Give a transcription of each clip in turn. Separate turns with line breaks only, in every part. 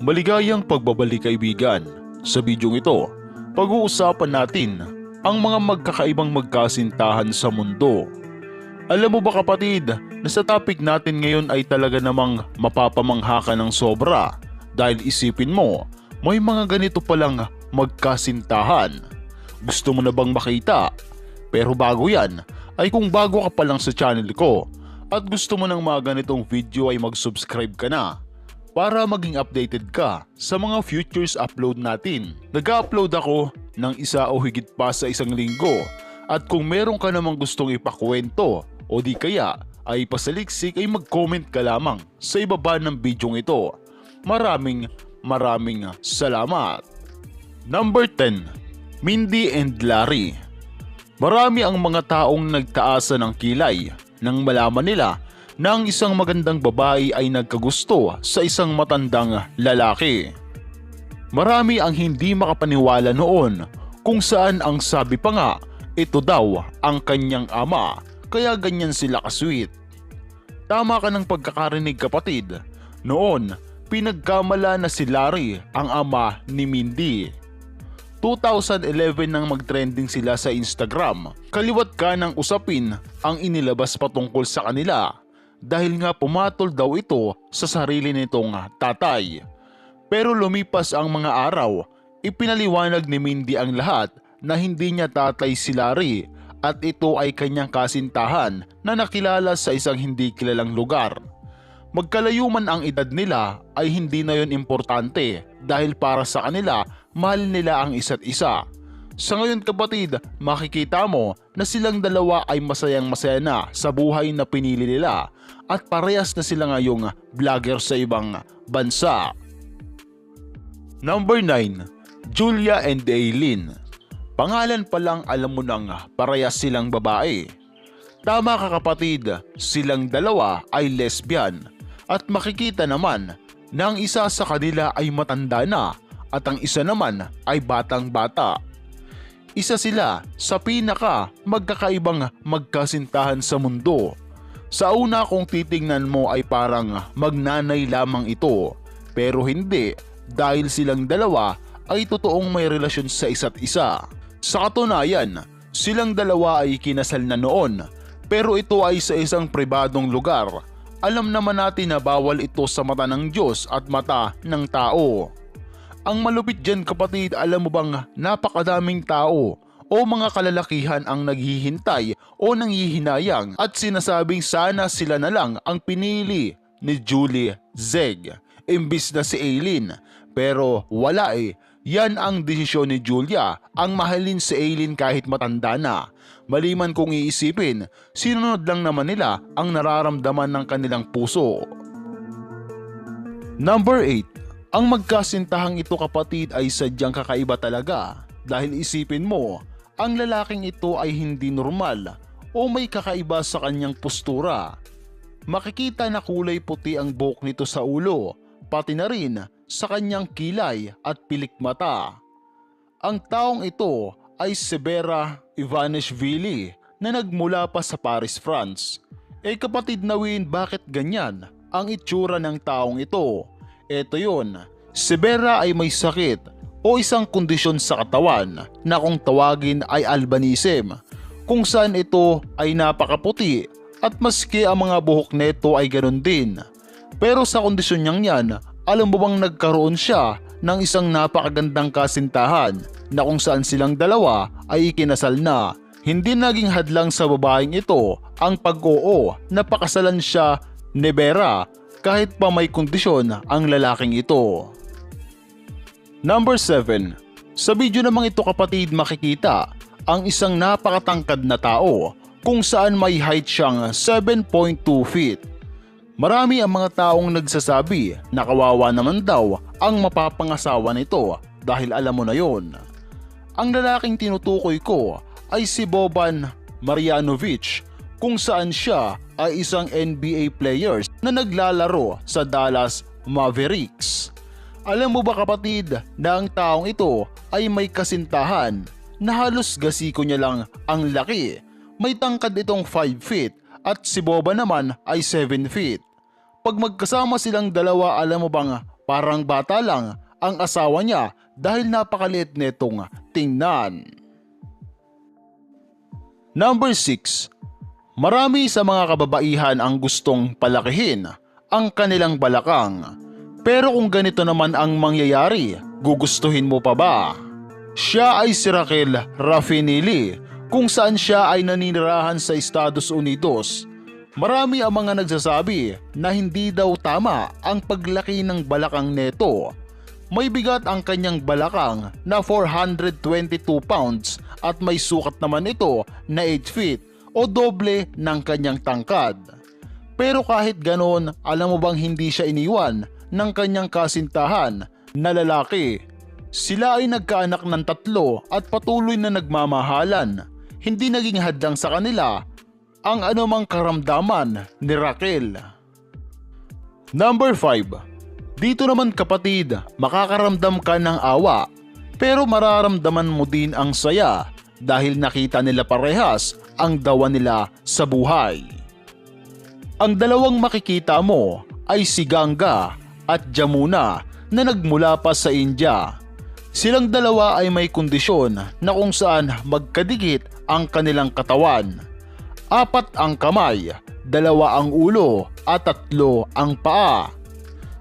Maligayang pagbabalik kaibigan. Sa bidyong ito, pag-uusapan natin ang mga magkakaibang magkasintahan sa mundo. Alam mo ba kapatid na sa topic natin ngayon ay talaga namang mapapamangha ka ng sobra dahil isipin mo may mga ganito palang magkasintahan. Gusto mo na bang makita? Pero bago yan ay kung bago ka pa lang sa channel ko at gusto mo ng mga ganitong video ay mag-subscribe ka na para maging updated ka sa mga futures upload natin. Nag-upload ako ng isa o higit pa sa isang linggo at kung meron ka namang gustong ipakwento o di kaya ay pasaliksik ay mag-comment ka lamang sa ibaba ng bidyong ito. Maraming maraming salamat. Number 10. Mindy and Larry Marami ang mga taong nagtaasa ng kilay nang malaman nila na ang isang magandang babae ay nagkagusto sa isang matandang lalaki. Marami ang hindi makapaniwala noon kung saan ang sabi pa nga ito daw ang kanyang ama kaya ganyan sila kasweet. Tama ka ng pagkakarinig kapatid. Noon, pinagkamala na si Larry ang ama ni Mindy. 2011 nang mag-trending sila sa Instagram. Kaliwat ka ng usapin ang inilabas patungkol sa kanila dahil nga pumatol daw ito sa sarili nitong tatay. Pero lumipas ang mga araw, ipinaliwanag ni Mindy ang lahat na hindi niya tatay si Larry at ito ay kanyang kasintahan na nakilala sa isang hindi kilalang lugar. Magkalayo man ang edad nila ay hindi na yon importante dahil para sa kanila mahal nila ang isa't isa. Sa ngayon kapatid, makikita mo na silang dalawa ay masayang masaya na sa buhay na pinili nila at parehas na sila ngayong vlogger sa ibang bansa. Number 9. Julia and Aileen Pangalan pa lang alam mo nang parehas silang babae. Tama ka kapatid, silang dalawa ay lesbian at makikita naman na ang isa sa kanila ay matanda na at ang isa naman ay batang bata. Isa sila sa pinaka magkakaibang magkasintahan sa mundo. Sa una kung titingnan mo ay parang magnanay lamang ito pero hindi dahil silang dalawa ay totoong may relasyon sa isa't isa. Sa katunayan, silang dalawa ay kinasal na noon pero ito ay sa isang pribadong lugar. Alam naman natin na bawal ito sa mata ng Diyos at mata ng tao. Ang malupit dyan kapatid, alam mo bang napakadaming tao o mga kalalakihan ang naghihintay o nanghihinayang at sinasabing sana sila na lang ang pinili ni Julie Zeg imbis na si Aileen. Pero wala eh, yan ang desisyon ni Julia, ang mahalin si Aileen kahit matanda na. Maliman kung iisipin, sinunod lang naman nila ang nararamdaman ng kanilang puso. Number 8. Ang magkasintahang ito kapatid ay sadyang kakaiba talaga dahil isipin mo, ang lalaking ito ay hindi normal o may kakaiba sa kanyang postura. Makikita na kulay puti ang buhok nito sa ulo, pati na rin sa kanyang kilay at pilik mata. Ang taong ito ay Severa Ivanishvili na nagmula pa sa Paris, France. Eh kapatid na Win, bakit ganyan ang itsura ng taong ito? Ito yun, Severa ay may sakit o isang kondisyon sa katawan na kung tawagin ay albinism kung saan ito ay napakaputi at maski ang mga buhok nito ay ganun din. Pero sa kondisyon niyang yan, alam mo bang nagkaroon siya ng isang napakagandang kasintahan na kung saan silang dalawa ay ikinasal na. Hindi naging hadlang sa babaeng ito ang pag-oo na pakasalan siya ni Vera kahit pa may kondisyon ang lalaking ito. Number 7. Sa video namang ito kapatid makikita ang isang napakatangkad na tao kung saan may height siyang 7.2 feet. Marami ang mga taong nagsasabi na kawawa naman daw ang mapapangasawa nito dahil alam mo na yon. Ang lalaking tinutukoy ko ay si Boban Marjanovic kung saan siya ay isang NBA player na naglalaro sa Dallas Mavericks. Alam mo ba kapatid na ang taong ito ay may kasintahan na halos gasiko niya lang ang laki. May tangkad itong 5 feet at si Boba naman ay 7 feet. Pag magkasama silang dalawa alam mo bang parang bata lang ang asawa niya dahil napakaliit netong tingnan. Number 6. Marami sa mga kababaihan ang gustong palakihin ang kanilang balakang. Pero kung ganito naman ang mangyayari, gugustuhin mo pa ba? Siya ay si Raquel Raffinili kung saan siya ay naninirahan sa Estados Unidos. Marami ang mga nagsasabi na hindi daw tama ang paglaki ng balakang neto. May bigat ang kanyang balakang na 422 pounds at may sukat naman ito na 8 feet o doble ng kanyang tangkad. Pero kahit ganon, alam mo bang hindi siya iniwan ng kanyang kasintahan na lalaki? Sila ay nagkaanak ng tatlo at patuloy na nagmamahalan. Hindi naging hadlang sa kanila ang anumang karamdaman ni Raquel. Number 5. Dito naman kapatid, makakaramdam ka ng awa pero mararamdaman mo din ang saya dahil nakita nila parehas ang dawa nila sa buhay. Ang dalawang makikita mo ay si Ganga at Jamuna na nagmula pa sa India. Silang dalawa ay may kondisyon na kung saan magkadikit ang kanilang katawan. Apat ang kamay, dalawa ang ulo at tatlo ang paa.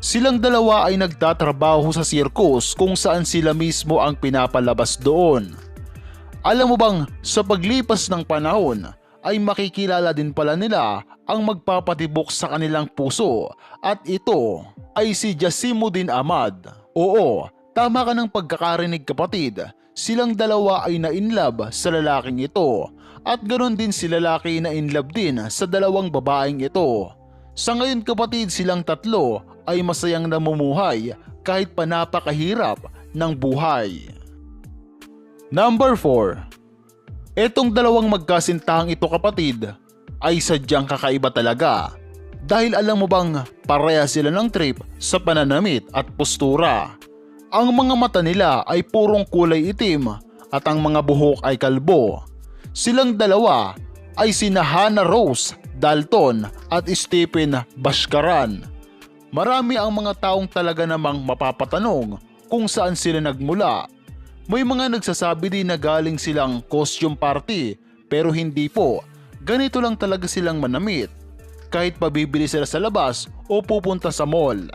Silang dalawa ay nagtatrabaho sa circus kung saan sila mismo ang pinapalabas doon. Alam mo bang sa paglipas ng panahon ay makikilala din pala nila ang magpapatibok sa kanilang puso at ito ay si Jasimuddin Ahmad. Oo, tama ka ng pagkakarinig kapatid. Silang dalawa ay na-inlove sa lalaking ito at ganoon din si lalaki na inlove din sa dalawang babaeng ito. Sa ngayon kapatid silang tatlo ay masayang namumuhay kahit pa napakahirap ng buhay. Number 4. Etong dalawang magkasintahang ito kapatid ay sadyang kakaiba talaga. Dahil alam mo bang pareha sila ng trip sa pananamit at postura. Ang mga mata nila ay purong kulay itim at ang mga buhok ay kalbo. Silang dalawa ay sina Hannah Rose Dalton at Stephen Bashkaran. Marami ang mga taong talaga namang mapapatanong kung saan sila nagmula. May mga nagsasabi din na galing silang costume party pero hindi po. Ganito lang talaga silang manamit. Kahit pabibili sila sa labas o pupunta sa mall.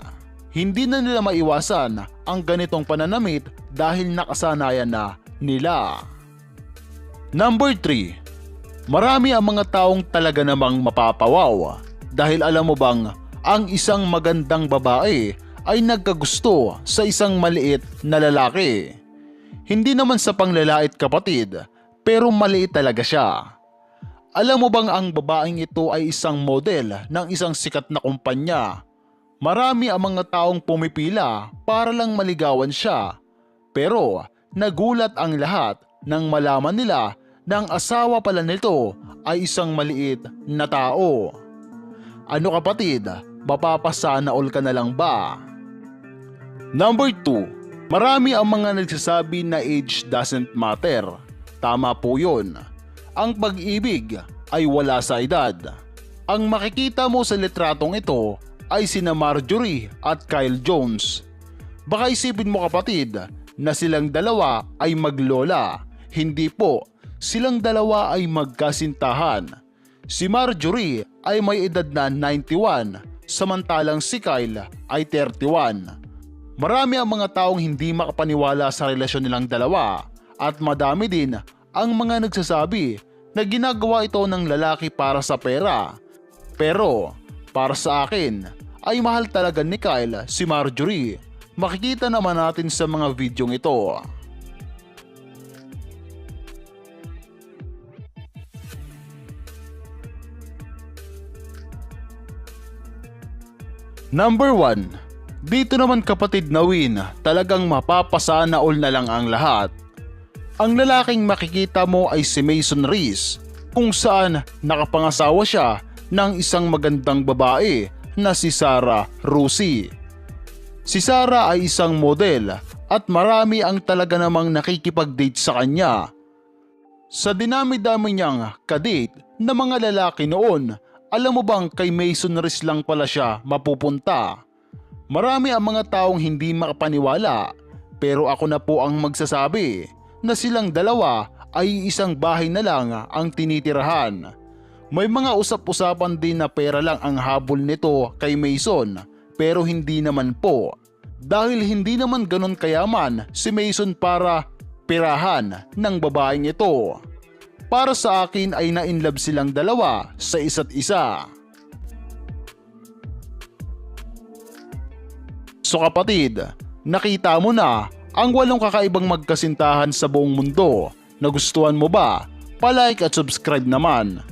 Hindi na nila maiwasan ang ganitong pananamit dahil nakasanayan na nila. Number 3. Marami ang mga taong talaga namang mapapawaw dahil alam mo bang ang isang magandang babae ay nagkagusto sa isang maliit na lalaki. Hindi naman sa panglalait kapatid pero maliit talaga siya. Alam mo bang ang babaeng ito ay isang model ng isang sikat na kumpanya? Marami ang mga taong pumipila para lang maligawan siya. Pero nagulat ang lahat nang malaman nila na ang asawa pala nito ay isang maliit na tao. Ano kapatid, mapapasana all ka na lang ba? Number 2. Marami ang mga nagsasabi na age doesn't matter. Tama po yun. Ang pag-ibig ay wala sa edad. Ang makikita mo sa litratong ito ay sina Marjorie at Kyle Jones. Baka isipin mo kapatid na silang dalawa ay maglola. Hindi po, silang dalawa ay magkasintahan. Si Marjorie ay may edad na 91 samantalang si Kyle ay 31. Marami ang mga taong hindi makapaniwala sa relasyon nilang dalawa at madami din ang mga nagsasabi na ginagawa ito ng lalaki para sa pera. Pero para sa akin ay mahal talaga ni Kyle si Marjorie. Makikita naman natin sa mga videong ito. Number 1. Dito naman kapatid na win, talagang mapapasana all na lang ang lahat. Ang lalaking makikita mo ay si Mason Reese kung saan nakapangasawa siya ng isang magandang babae na si Sarah Rusi. Si Sarah ay isang model at marami ang talaga namang nakikipag-date sa kanya. Sa dinami-dami niyang kadate na mga lalaki noon, alam mo bang kay Mason Reese lang pala siya mapupunta? Marami ang mga taong hindi makapaniwala pero ako na po ang magsasabi na silang dalawa ay isang bahay na lang ang tinitirahan. May mga usap-usapan din na pera lang ang habol nito kay Mason pero hindi naman po. Dahil hindi naman ganon kayaman si Mason para pirahan ng babaeng ito. Para sa akin ay na-inlove silang dalawa sa isa't isa. So kapatid, nakita mo na ang walong kakaibang magkasintahan sa buong mundo. Nagustuhan mo ba? Palike at subscribe naman.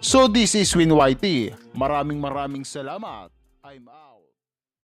So this is Win Whitey. Maraming maraming salamat. I'm out.